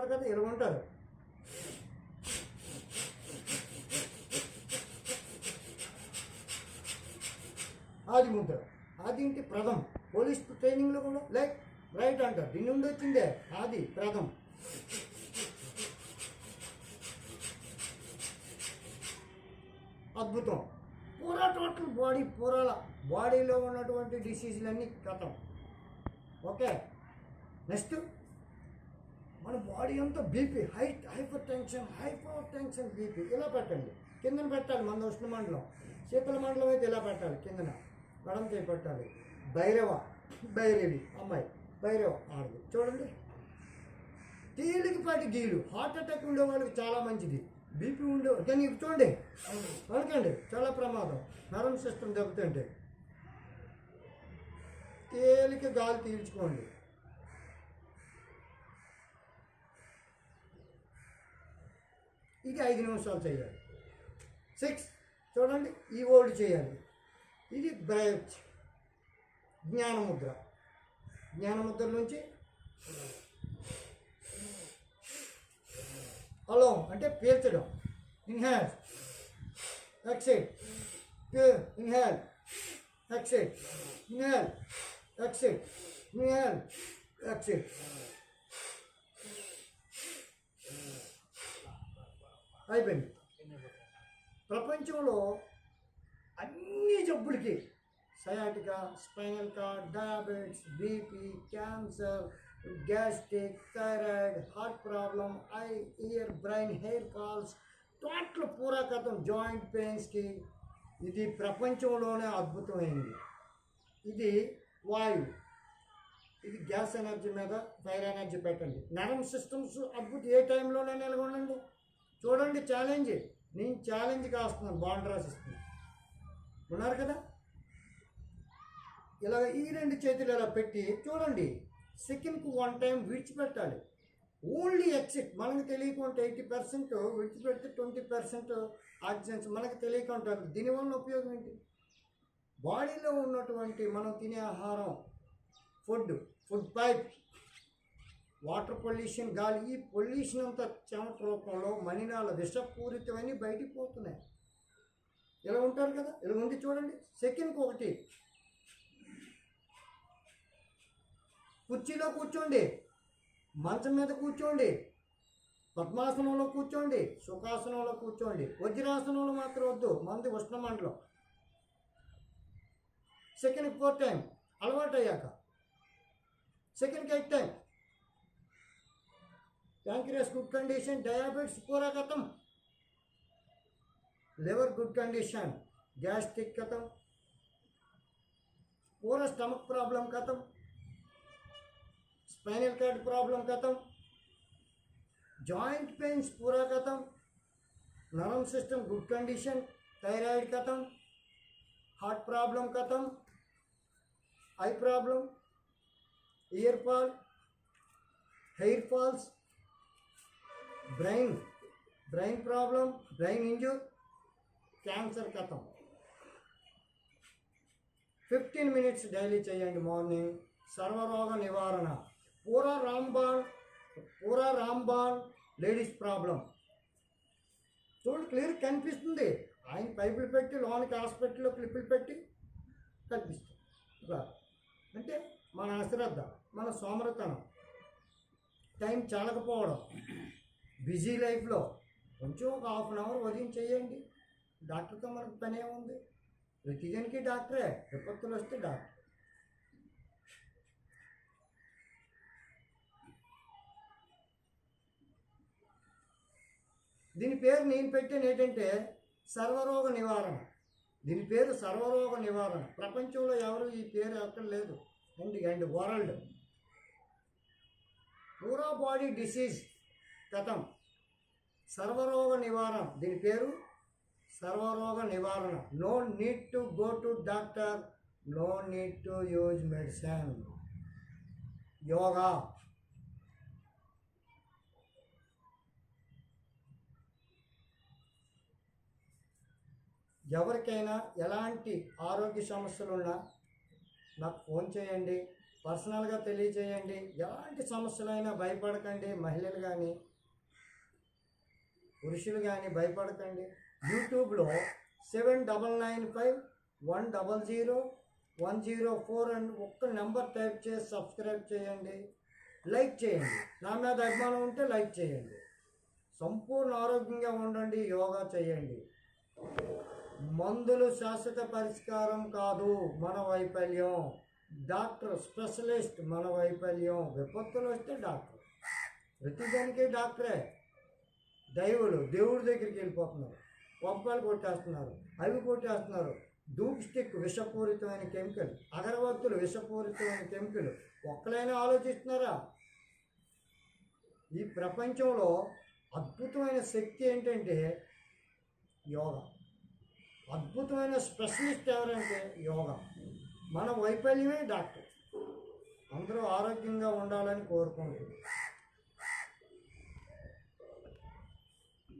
ఉన్నారు కదా ఇలా ఉంటారు ఆది ముద్ర ఆది ఇంటి ప్రథం. పోలీస్ ట్రైనింగ్లో కూడా లైక్ రైట్ అంటారు. దీని నుండి వచ్చిందే ఆది ప్రథం. అద్భుతం. పూరా టోటల్ బాడీ పూరాల బాడీలో ఉన్నటువంటి డిసీజులన్నీ కథం. ఓకే? నెక్స్ట్. మన బాడీ అంతా BP high hypertension hypertension BP ఇలా పెట్టండి. కిందన పెట్టాలి మన ఉష్ణ మండలం. శీతల మండలం అయితే ఇలా పెట్టాలి కిందన. గడం చేయి పెట్టాలి భైరవ భైరవి అమ్మాయి భైరవ ఆడదు. చూడండి. తేలికపాటి గీలు. హార్ట్ అటాక్ ఉండే వాళ్ళకి చాలా మంచిది. బీపీ ఉండే కానీ ఇవి చూడండి. వణకండి. చాలా ప్రమాదం. నరం సిస్టమ్ దెబ్బతింటే. తేలిక గాలి తీల్చుకోండి. ఇది ఐదు నిమిషాలు చేయాలి. సిక్స్ చూడండి ఈ ఓల్డ్ చేయాలి. ఇది బ్రైట్ జ్ఞానముద్ర. జ్ఞానముద్ర నుంచి అలో అంటే పీల్చడం. Inhale exhale inhale exhale inhale exhale inhale exhale అయిపోయింది. ప్రపంచంలో అన్ని జబ్బులకి sciatica spinal cord diabetes BP cancer gastric thyroid heart problem eye ear brain hair falls total పూరాకతం joint పెయిన్స్కి ఇది ప్రపంచంలోనే అద్భుతమైనది ఇది వాయువు. ఇది గ్యాస్ ఎనర్జీ మీద ఫైర్ ఎనర్జీ పెట్టండి. నరం సిస్టమ్స్ అద్భుతం. ఏ టైంలోనే నిలగొనండి చూడండి ఛాలెంజ్ నేను ఛాలెంజ్ కాస్తున్నాను బాండ్ రాసిస్తున్నాను ఉన్నారు కదా? ఇలా ఈ రెండు చేతులు ఇలా పెట్టి చూడండి సెకండ్కి వన్ టైం విడిచిపెట్టాలి. ఓన్లీ ఎక్సిట్ మనకు తెలియకుండా ఎయిటీ పర్సెంట్ విడిచిపెడితే ట్వంటీ పర్సెంట్ ఆక్సిజన్స్ మనకు తెలియకుండా దీనివల్ల ఉపయోగం ఏంటి? బాడీలో ఉన్నటువంటి మనం తినే ఆహారం food food pipe water pollution గాలి ఈ పొల్యూషన్ అంతా చెమట రూపంలో మణినాల విషపూరితమని బయటికి పోతున్నాయి. ఇలా ఉంటారు కదా? ఇలా ఉండి చూడండి. సెకండ్కి ఒకటి. కుర్చీలో కూర్చోండి. మంచం మీద కూర్చోండి. పద్మాసనంలో కూర్చోండి. సుఖాసనంలో కూర్చోండి. వజ్రాసనంలో మాత్రం వద్దు. మంది ఉష్ణమండలం. Second four time. అలవాటు అయ్యాక సెకండ్కి eight time. Pancreas good condition, diabetes पूरा खत्म liver good condition, gastric खत्म पूरा stomach problem खत्म spinal cord problem खत्म joint pains पूरा खत्म नरम system good condition, thyroid खत्म heart problem खत्म eye problem ear fall hair falls brain brain problem brain injury cancer కథం. ఫిఫ్టీన్ మినిట్స్ డైలీ చేయండి మార్నింగ్. సర్వరోగ నివారణ. పూరా రాంబాన్ పూరా రాంబాన్ లేడీస్ ప్రాబ్లం. చూడు క్లియర్ కనిపిస్తుంది. ఆయన పైపులు పెట్టి లోనికి హాస్పిటల్లో క్లిప్పులు పెట్టి కనిపిస్తుంది. అంటే మన అశ్రద్ధ మన సోమరతనం. టైం చాలకపోవడం. బిజీ లైఫ్లో కొంచెం ఒక హాఫ్ అన్ అవర్ ఉదయం చేయండి. డాక్టర్తో మనకు పని ఏముంది ప్రతిజనికి డాక్టరే విపత్తులు వస్తే డాక్టర్. దీని పేరు నేను పెట్టాను ఏంటంటే సర్వరోగ నివారణ. దీని పేరు సర్వరోగ నివారణ. ప్రపంచంలో ఎవరు ఈ పేరు ఎక్కడ లేదు. And and world. పూరా బాడీ డిసీజ్. గతం. సర్వరోగ నివారణ. దీని పేరు సర్వరోగ నివారణ. No need to go to doctor no need to use medicine yoga. ఎవరికైనా ఎలాంటి ఆరోగ్య సమస్యలు ఉన్నా నాకు ఫోన్ చేయండి. పర్సనల్గా తెలియచేయండి. ఎలాంటి సమస్యలైనా భయపడకండి. మహిళలు కానీ పురుషులు కానీ భయపడకండి. యూట్యూబ్లో seven double nine five one double zero one zero four అని ఒక్క నెంబర్ టైప్ చేసి సబ్స్క్రైబ్ చేయండి. లైక్ చేయండి. నా మీద అభిమానం ఉంటే లైక్ చేయండి. సంపూర్ణ ఆరోగ్యంగా ఉండండి యోగా చేయండి. మందులు శాశ్వత పరిష్కారం కాదు మన వైఫల్యం. డాక్టర్ స్పెషలిస్ట్ మన వైఫల్యం. విపత్తులు వస్తే డాక్టర్. ప్రతిదానికి డాక్టరే. దైవులు దేవుడి దగ్గరికి వెళ్ళిపోతున్నారు. పంపాలు కొట్టేస్తున్నారు అవి కొట్టేస్తున్నారు. డూప్ స్టిక్ విషపూరితమైన కెమికల్ అగరబత్తులు విషపూరితమైన కెమికల్ ఒక్కలైనా ఆలోచిస్తున్నారా? ఈ ప్రపంచంలో అద్భుతమైన శక్తి ఏంటంటే యోగా. అద్భుతమైన స్పెషలిస్ట్ ఎవరంటే యోగా. మన వైఫల్యమే డాక్టర్. అందరూ ఆరోగ్యంగా ఉండాలని కోరుకుంటున్నాం